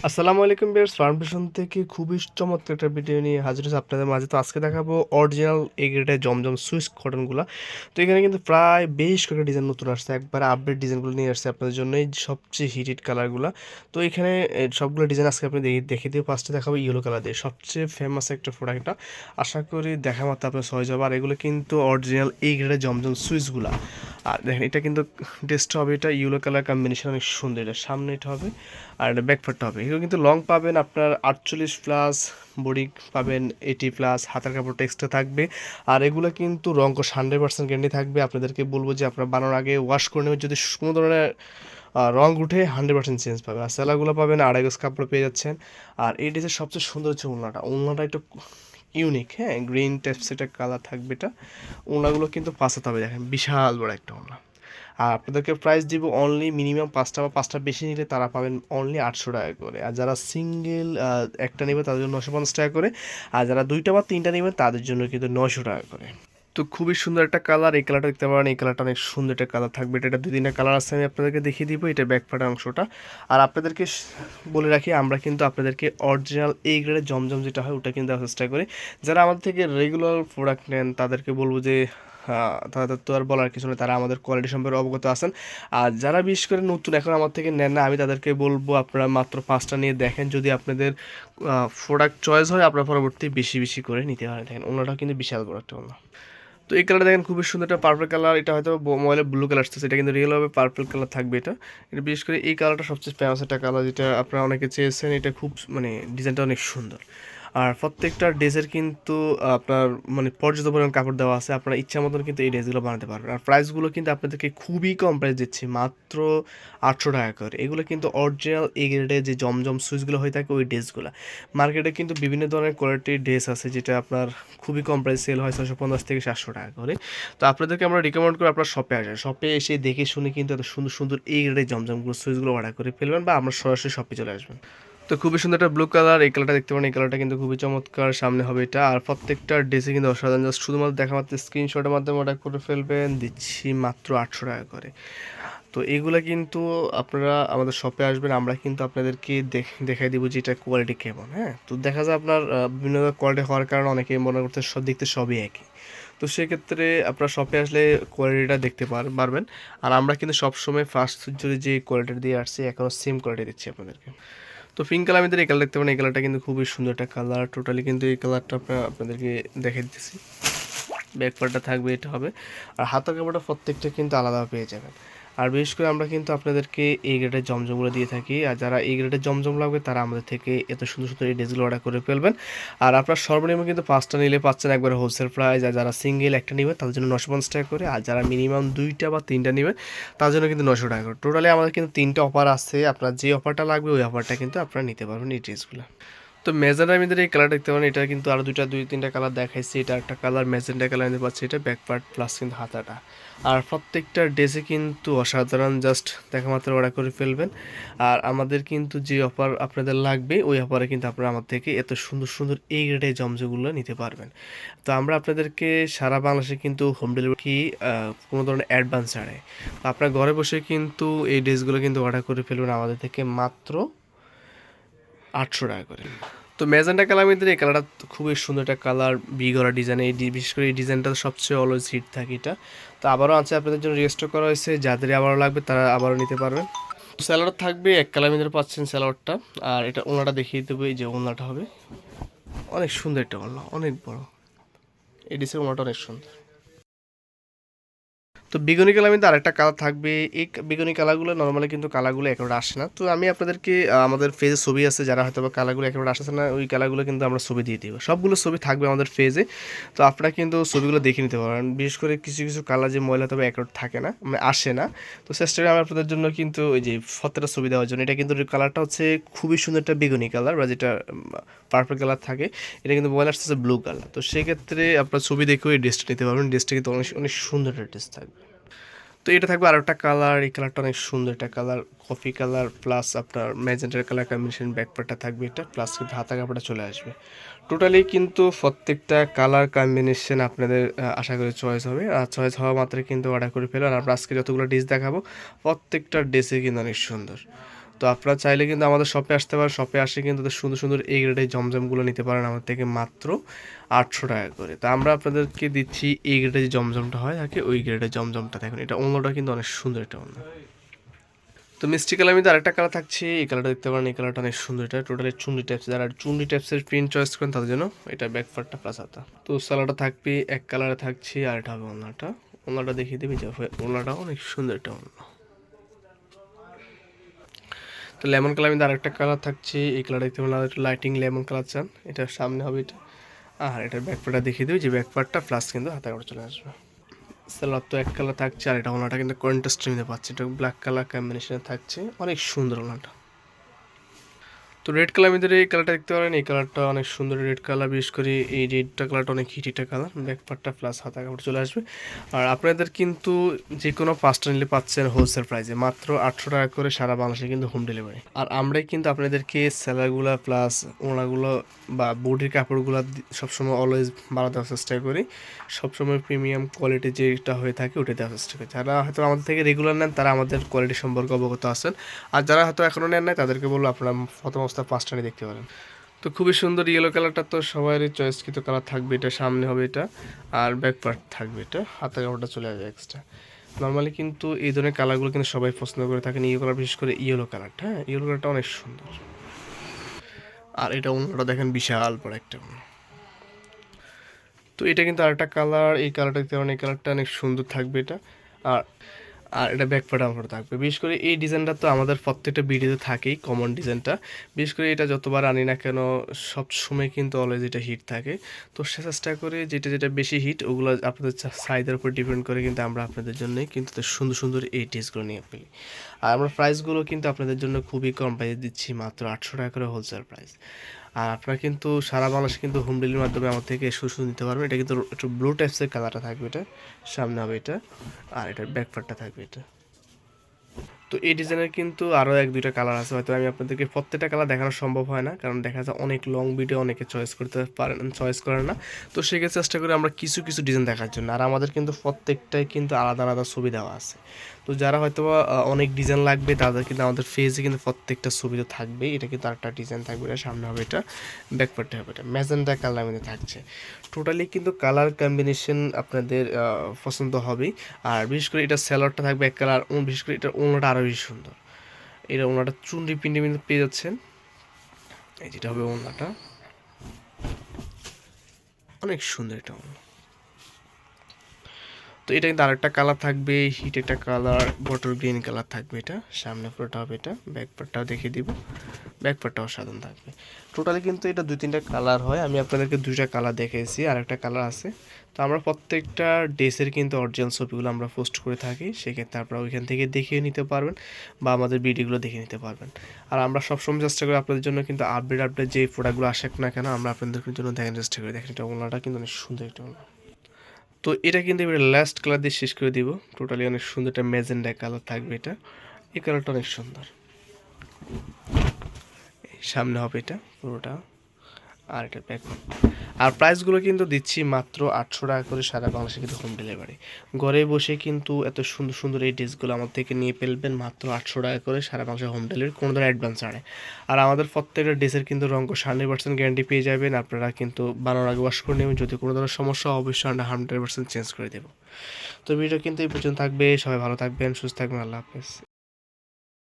আসসালামু আলাইকুম বেয়ার্স ফার্মেশন থেকে খুবই চমৎকার একটা ভিডিও নিয়ে হাজির হয়েছে আপনাদের মাঝে। তো আজকে দেখাবো অরিজিনাল এই গ্রেডের জমজম সুইস কটনগুলো তো এখানে কিন্তু প্রায় বেশ কয়েকটা ডিজাইন নতুন আসছে। একবার আপডেট ডিজাইনগুলো নিয়ে আসছে আপনাদের জন্য এই সবচেয়ে হিটেড কালারগুলো তো এখানে সবগুলো ডিজাইন আজকে আপনি দেখে দেখে দিয়ে ফার্স্টে দেখাবো ইয়েলো কালার দিয়ে। সবচেয়ে ফেমাস একটা প্রোডাক্টটা আশা করি দেখা মাত্র আপনার সহজ হবে। আর এগুলো কিন্তু অরিজিনাল এই গ্রেডের জমজম সুইচগুলো আর দেখেন, এটা কিন্তু ড্রেসটা হবে এটা ইয়েলো কালার কম্বিনেশন অনেক সুন্দর। এটা সামনে এটা হবে আর এটা ব্যাকপার্টটা হবে। এগুলো কিন্তু লং পাবেন আপনার আটচল্লিশ প্লাস বডি পাবেন এইটি প্লাস হাতের কাপড় এক্সট্রা থাকবে। আর এগুলো কিন্তু রঙ হান্ড্রেড পার্সেন্ট গ্যারান্টি থাকবে। আপনাদেরকে বলব যে আপনারা বানানোর আগে ওয়াশ করে নেবেন। যদি কোনো ধরনের রং উঠে হান্ড্রেড পার্সেন্ট চেঞ্জ পাবেন। আর সেলাগুলো পাবেন, আড়াই গজ কাপড় পেয়ে যাচ্ছেন। আর এই ড্রেসের সবচেয়ে সুন্দর হচ্ছে উলনাটা উলনাটা একটু ইউনিক হ্যাঁ গ্রিন টেপস এটা কালার থাকবে এটা। ওনাগুলো কিন্তু পাঁচাতে হবে, দেখেন, বিশাল বড় একটা ওনা। আর আপনাদেরকে প্রাইস দিব অনলি মিনিমাম পাঁচটা বা পাঁচটা বেশি নিলে তারা পাবেন অনলি আটশো টাকা করে। আর যারা সিঙ্গেল একটা নেবে তাদের জন্য নশো পঞ্চাশ টাকা করে। আর যারা দুইটা বা তিনটা নেবেন তাদের জন্য কিন্তু নশো টাকা করে। তো খুবই সুন্দর একটা কালার এই কালারটা দেখতে পারেন, এই কালারটা অনেক সুন্দর একটা কালার থাকবে। এটা দুই তিনটা কালার আছে, আমি আপনাদেরকে দেখিয়ে দিব, এটা ব্যাকপার্টের অংশটা। আর আপনাদেরকে বলে রাখি, আমরা কিন্তু আপনাদেরকে অরিজিনাল এই গ্রেডের জমজম যেটা হয়, ওটা কিন্তু দেওয়ার চেষ্টা করি। যারা আমাদের থেকে রেগুলার প্রোডাক্ট নেন, তাদেরকে বলব যে তাদের তো আর বলার কিছু নেই, তারা আমাদের কোয়ালিটি সম্পর্কে অবগত আছেন। আর যারা বিশেষ করে নতুন, এখন আমার থেকে নেন না, আমি তাদেরকে বলব, আপনারা মাত্র পাঁচটা নিয়ে দেখেন, যদি আপনাদের প্রোডাক্ট চয়েস হয়, আপনারা পরবর্তী বেশি বেশি করে নিতে পারেন। দেখেন ওনাটাও কিন্তু বিশাল বড় একটা তো এই কালারটা দেখেন খুবই সুন্দর একটা পার্পল কালার এটা হয়তো মোবাইলে ব্লু কালার আসতেছে, এটা কিন্তু রিয়েল হবে পার্পল কালার থাকবে এটা। এটা বিশেষ করে এই কালারটা সবচেয়ে ফেমাস একটা কালার যেটা আপনারা অনেকে চেয়েছেন, এটা খুব মানে ডিজাইনটা অনেক সুন্দর। আর প্রত্যেকটা ড্রেসের কিন্তু আপনার মানে পর্যাপ্ত পরিমাণ কাপড় দেওয়া আছে। আপনারা ইচ্ছা মতন কিন্তু এই ড্রেসগুলো বানাতে পারবেন। আর প্রাইসগুলো কিন্তু আপনাদেরকে খুবই কম প্রাইস দিচ্ছি, মাত্র আটশো টাকা করে। এগুলো কিন্তু অরিজিনাল এই গ্রেডে যে জমজম সুইচগুলো হয়ে থাকে, ওই ড্রেসগুলো মার্কেটে কিন্তু বিভিন্ন ধরনের কোয়ালিটির ড্রেস আছে, যেটা আপনার খুবই কম প্রাইস সেল হয় ছশো পঞ্চাশ থেকে সাতশো টাকা করে। তো আপনাদেরকে আমরা রিকমেন্ড করি আপনার শপে আসেন শপে এসে দেখে শুনে কিন্তু এত সুন্দর সুন্দর এই গ্রেডের জমজমগুলো সুইচগুলো অর্ডার করে ফেলবেন বা আমরা সরাসরি শপে চলে আসবেন। তো খুবই সুন্দর একটা ব্লু কালার এই কালারটা দেখতে পারেন, এই কালারটা কিন্তু খুবই চমৎকার, সামনে হবে এটা। আর প্রত্যেকটা ড্রেসে কিন্তু অসাধারণ জাস্ট শুধুমাত্র দেখা মাত্র স্ক্রিনশটের মাধ্যমে অর্ডার করে ফেলবেন, দিচ্ছি মাত্র আটশো টাকা করে। তো এইগুলা কিন্তু আপনারা আমাদের শপে আসবেন, আমরা কিন্তু আপনাদেরকে দেখ- দেখাই দিব যে এটা কোয়ালিটি কেমন হ্যাঁ? তো দেখা যায় আপনার বিভিন্ন কোয়ালিটি হওয়ার কারণে অনেকে মনে করতে সব দেখতে সবই একই। তো সেক্ষেত্রে আপনার শপে আসলে কোয়ালিটিটা দেখতে পার- পারবেন। আর আমরা কিন্তু সবসময় ফার্স্ট যদি যে কোয়ালিটি দিয়ে আসছি এখনও সেম কোয়ালিটি দিচ্ছি আপনাদেরকে। তো পিঙ্ক কালার আমাদের এই কালার দেখতে পারেন এই কালারটা কিন্তু খুবই সুন্দর একটা কালার টোটালি কিন্তু এই কালারটা আপনাদেরকে দেখে দিতেছি। ব্যাকপারটা থাকবে, এটা হবে। আর হাতা কাপড়টা প্রত্যেকটা কিন্তু আলাদা পেয়ে যাবেন। আর বিশেষ করে আমরা কিন্তু আপনাদেরকে এই গ্রেডের জমজমগুলো দিয়ে থাকি। আর যারা এই গ্রেডের জমজম লাগবে, তারা আমাদের থেকে এত সুন্দর সুন্দর এই ড্রেসগুলো অর্ডার করে ফেলবেন। আর আপনার সর্বনিম্ন কিন্তু পাঁচটা নিলে পাচ্ছেন একবার হোলসেল প্রাইস আর যারা সিঙ্গেল একটা নেবে, তাদের জন্য নশো পঞ্চাশ টাকা করে। আর যারা মিনিমাম দুইটা বা তিনটা নেবেন তার জন্য কিন্তু নশো টাকা করে। টোটালি আমাদের কিন্তু তিনটা অফার আছে। আপনার যে অফারটা লাগবে, ওই অফারটা কিন্তু আপনারা নিতে পারবেন এই ড্রেসগুলো তো মেজার আমাদের এই কালার দেখতে পারেন, এটা কিন্তু আরও দুইটা, দুই, তিনটা কালার দেখাইছি। এটা একটা কালার মেজেন্টা কালার নিতে পাচ্ছি, এটা ব্যাক পার্ট প্লাস কিন্তু হাতাটা। আর প্রত্যেকটা ড্রেসে কিন্তু অসাধারণ জাস্ট দেখা মাত্র অর্ডার করে ফেলবেন। আর আমাদের কিন্তু যে অফার আপনাদের লাগবে, ওই অফারে কিন্তু আপনারা আমার থেকে এত সুন্দর সুন্দর এই গ্রেডের জমজগুলো নিতে পারবেন। তো আমরা আপনাদেরকে সারা বাংলাদেশে কিন্তু হোম ডেলিভারি কোনো ধরনের অ্যাডভান্স ছাড়াই। তো আপনার ঘরে বসে কিন্তু এই ড্রেসগুলো কিন্তু অর্ডার করে ফেলবেন আমাদের থেকে মাত্র আটশো টাকা করে। তো ম্যাজেন্টা কালার মধ্যে এই কালারটা খুবই সুন্দর একটা কালার বিগরা ডিজাইন, এই বিশেষ করে এই ডিজাইনটা সবচেয়ে অলওয়েজ হিট থাকে এটা। তো আবারও আছে আপনাদের জন্য রেজিস্টার করা হয়েছে, যাদের আবারও লাগবে তারা আবারও নিতে পারবেন স্যালাড থাকবে, এক কালার মধ্যে পাচ্ছেন স্যালাডটা আর এটা ওনাটা দেখিয়ে দেবো, এই যে ওনাটা হবে। অনেক সুন্দর একটা ওনা, অনেক বড়। এই ডিসের ওনাটা অনেক সুন্দর। তো বেগুনি কালার কিন্তু আরেকটা কালার থাকবে। এই বেগুনি কালারগুলো নর্মালি কিন্তু কালারগুলো একেবারে আসে না। তো আমি আপনাদেরকে আমাদের ফেজে ছবি আছে, যারা হয়তো বা কালারগুলো একেবারে আসছে না, ওই কালারগুলো কিন্তু আমরা ছবি দিয়ে দিব। সবগুলো ছবি থাকবে আমাদের ফেজে তো আপনারা কিন্তু ছবিগুলো দেখে নিতে পারেন। বিশেষ করে কিছু কিছু কালার যে ময়লা তবে একেবারে থাকে না মানে আসে না। তো চেষ্টা করি আমি আপনাদের জন্য কিন্তু ওই যে ফতেটা ছবি দেওয়ার জন্য। এটা কিন্তু কালারটা হচ্ছে খুবই সুন্দর একটা বেগুনি কালার, বা যেটা পার্পল কালার থাকে। এটা কিন্তু মোবাইল আসতেছে ব্লু কালার তো সেক্ষেত্রে আপনার ছবি দেখেও এই ড্রেসটা নিতে পারবেন। ড্রেসটা কিন্তু অনেক অনেক সুন্দর একটা ড্রেস থাকবে। তো এটা থাকবে আর একটা কালার এই কালারটা অনেক সুন্দর একটা কালার কফি কালার প্লাস আপনার ম্যাজেন্টার কালার কম্বিনেশন ব্যাকপার্টটা থাকবে এটা প্লাস কিন্তু হাতা কাপড়টা চলে আসবে। টোটালি কিন্তু প্রত্যেকটা কালার কম্বিনেশন আপনাদের আশা করি চয়েস হবে। আর চয়েস হওয়া মাত্রে কিন্তু অর্ডার করে ফেলবেন আর আমরা আজকে যতগুলো ড্রেস দেখাবো, প্রত্যেকটা ড্রেসে কিন্তু অনেক সুন্দর। তো আপনারা চাইলে কিন্তু আমাদের শপে আসতে পারেন। শপে আসে কিন্তু সুন্দর সুন্দর এই গ্রেডের জমজমগুলো নিতে পারেন আমাদের থেকে মাত্র আটশো টাকা করে। তো আমরা আপনাদেরকে দিচ্ছি এই গ্রেডের যে জমজমটা হয় থাকে ওই গ্রেডের জমজমটা দেখুন। এটা অন্যটা কিন্তু অনেক সুন্দর এটা অন্য। তো মিষ্টি কালার মধ্যে আরেকটা কালার থাকছে। এই কালারটা দেখতে পারেন, এই কালারটা অনেক সুন্দর। এটা টোটালি চুন্ডি টাইপস যারা চুন্ডি টাইপসের প্রিন্ট চয়েস করেন তাদের জন্য এটা ব্যাক পার্টটা প্লাস হাতা। তো সালাটা থাকবে, এক কালারে থাকছে আর এটা হবে ওনাটা ওনাটা দেখিয়ে দেবে, যে ওনাটা অনেক সুন্দর এটা ওনা তো লেমন কালার কিন্তু আরেকটা কালার থাকছে, এই কালার দেখতে পেলাম একটু লাইটিং লেমন কালার চান। এটা সামনে হবে এটা। আর এটার ব্যাকপার্টটা দেখিয়ে দেবে, যে ব্যাকপার্টটা প্লাস কিন্তু হাতে করে চলে আসবে। সালাদ তো এক কালার থাকছে, আর এটা ওনাটা কিন্তু কন্ট্রাস্ট পাচ্ছে এটা ব্ল্যাক কালার কম্বিনেশনে থাকছে। অনেক সুন্দর ওনাটা। তো রেড কালার ভিতরে এই কালারটা দেখতে পারেন, এই কালারটা অনেক সুন্দর রেড কালার বিশেষ করে এই রেডটা কালারটা অনেক হিট একটা কালার ব্যাক পার্টটা প্লাস হাতা কাপড় চলে আসবে। আর আপনাদের কিন্তু যে কোনো পাঁচটা নিলে পাচ্ছেন হোলসেল প্রাইসে মাত্র আটশো টাকা করে সারা বাংলাদেশে কিন্তু হোম ডেলিভারি আর আমরাই কিন্তু আপনাদেরকে স্যালারগুলো প্লাস ওনাগুলো বা বডির কাপড়গুলো সবসময় অলওয়েজ বাড়া দেওয়ার চেষ্টা করি। সবসময় প্রিমিয়াম কোয়ালিটি যেটা হয়ে থাকে ওটা দেওয়ার চেষ্টা করি। যারা হয়তো আমাদের থেকে রেগুলার নেন, তারা আমাদের কোয়ালিটি সম্পর্কে অবগত আছেন। আর যারা হয়তো এখনও নেন নাই, তাদেরকে বলব আপনারা প্রথম অবস্থা পাঁচটা নিয়ে দেখতে পারেন। তো খুবই সুন্দর ইয়েলো কালারটা তো সবারই চয়েসকৃত কালার থাকবে এটা, সামনে হবে এটা, আর ব্যাক পার্ট থাকবে এটা, হাতের কাপড়টা চলে আসবে এক্সট্রা নর্মালি কিন্তু এই ধরনের কালারগুলো কিন্তু সবাই পছন্দ করে থাকেন ইয়েলো কালার বিশেষ করে ইয়েলো কালারটা হ্যাঁ? ইয়েলো কালারটা অনেক সুন্দর। আর এটা অন্যটা দেখেন বিশাল বড় একটা। তো এটা কিন্তু আরেকটা কালার এই কালারটা দেখতে এই কালারটা অনেক সুন্দর থাকবে এটা। আর আর এটা ব্যাক প্যাটার্ন আমার থাকবে। বিশেষ করে এই ডিজাইনটা তো আমাদের প্রত্যেকটা ভিডিওতে থাকেই কমন ডিজাইনটা বিশেষ করে এটা যতবার আনি না কেন, সব সময় কিন্তু অলওয়েজ এটা হিট থাকে। তো সে চেষ্টা করে যেটা যেটা বেশি হিট ওগুলো আপনাদের সাইজের উপর ডিপেন্ড করে কিন্তু আমরা আপনাদের জন্যই কিন্তু সুন্দর সুন্দর এই টেস্টগুলো নিয়ে ফেলি। আর আমরা প্রাইসগুলো কিন্তু আপনাদের জন্য খুবই কম প্রাইসে দিচ্ছি, মাত্র আটশো টাকা করে হোলসেল প্রাইস আর আপনারা কিন্তু সারা বাংলাদেশে কিন্তু হোম ডেলিভারির মাধ্যমে আমার থেকে শুধু নিতে পারবেন। এটা কিন্তু একটু ব্লু টাইপসের কালারটা থাকবে এটা। সামনে হবে এটা। আর এটার ব্যাক পার্টটা থাকবে এটা। তো এই ডিজাইনের কিন্তু আরও এক দুইটা কালার আছে। হয়তো আমি আপনাদেরকে প্রত্যেকটা কালার দেখানো সম্ভব হয় না, কারণ দেখা যায় অনেক লং ভিডিও অনেকে চয়েস করতে পারেন চয়েস করেন না। তো সেক্ষেত্রে চেষ্টা করি আমরা কিছু কিছু ডিজাইন দেখার জন্য। আর আমাদের কিন্তু প্রত্যেকটাই কিন্তু আলাদা আলাদা ছবি দেওয়া আছে। তো যারা হয়তো অনেক ডিজাইন লাগবে, তাদের কিন্তু আমাদের ফেজে কিন্তু প্রত্যেকটা ছবি তো থাকবেই এটা কিন্তু আরেকটা ডিজাইন থাকবে, এটা সামনে হবে, এটা ব্যাকপার্টে হবে, এটা ম্যাজেন্ডা কালার মধ্যে থাকছে। টোটালি কিন্তু কালার কম্বিনেশন আপনাদের পছন্দ হবেই। আর বিশেষ করে এটা স্যালাডটা থাকবে এক কালার বিশেষ করে এটা অন্যটা আরও বেশি সুন্দর। এটা ওনাটা চুনরি পিন্ডি কিন্তু পেয়ে যাচ্ছেন। এই যেটা হবে ওনাটা অনেক সুন্দর এটা ওনা তো এটা কিন্তু আরেকটা কালার থাকবে হিট একটা কালার বটল গ্রিন কালার থাকবে এটা। সামনে পুরোটা হবে এটা ব্যাক পার্টটাও দেখিয়ে দিব ব্যাক পার্টটাও সাধারণ থাকবে। টোটালি কিন্তু এটা দুই তিনটা কালার হয়, আমি আপনাদেরকে দুইটা কালার দেখেছি আর একটা কালার আছে। তো আমরা প্রত্যেকটা ড্রেসের কিন্তু অরিজিনাল ছবিগুলো আমরা পোস্ট করে থাকি, সেক্ষেত্রে আপনারা ওইখান থেকে দেখিয়ে নিতে পারবেন, বা আমাদের ভিডিওগুলো দেখে নিতে পারবেন। আর আমরা সবসময় চেষ্টা করি আপনাদের জন্য কিন্তু আপডেট আপডেট যে প্রোডাক্টগুলো আসে না কেন, আমরা আপনাদের জন্য দেখার চেষ্টা করি। দেখেন এটা ওনাটা কিন্তু অনেক সুন্দর একটা ওনা তো এটা কিন্তু এবারে লাস্ট কালার দিয়ে শেষ করে দিব। টোটালি অনেক সুন্দর একটা ম্যাজেন্ডা কালার থাকবে এটা। এই কালারটা অনেক সুন্দর। সামনে হবে এটা পুরোটা। আর এটা ব্যাক আর প্রাইসগুলো কিন্তু দিচ্ছি মাত্র আটশো টাকা করে সারা বাংলাদেশে কিন্তু হোম ডেলিভারি ঘরে বসে কিন্তু এত সুন্দর সুন্দর এই ড্রেসগুলো আমার থেকে নিয়ে ফেলবেন মাত্র আটশো টাকা করে সারা বাংলাদেশে হোম ডেলিভারি কোনো ধরনের অ্যাডভান্স আনে আর আমাদের প্রত্যেকটা ড্রেসের কিন্তু রঙ হান্ড্রেড পার্সেন্ট গ্যারান্টি পেয়ে যাবেন, আপনারা কিন্তু বানানোর আগে ওয়াশ করে নেবেন, যদি কোনো ধরনের সমস্যা অবশ্যই আমরা হান্ড্রেড পার্সেন্ট চেঞ্জ করে দেবো। তো ভিডিও কিন্তু এই পর্যন্ত থাকবে, সবাই ভালো থাকবেন, সুস্থ থাকবেন, আল্লাহ হাফেজ।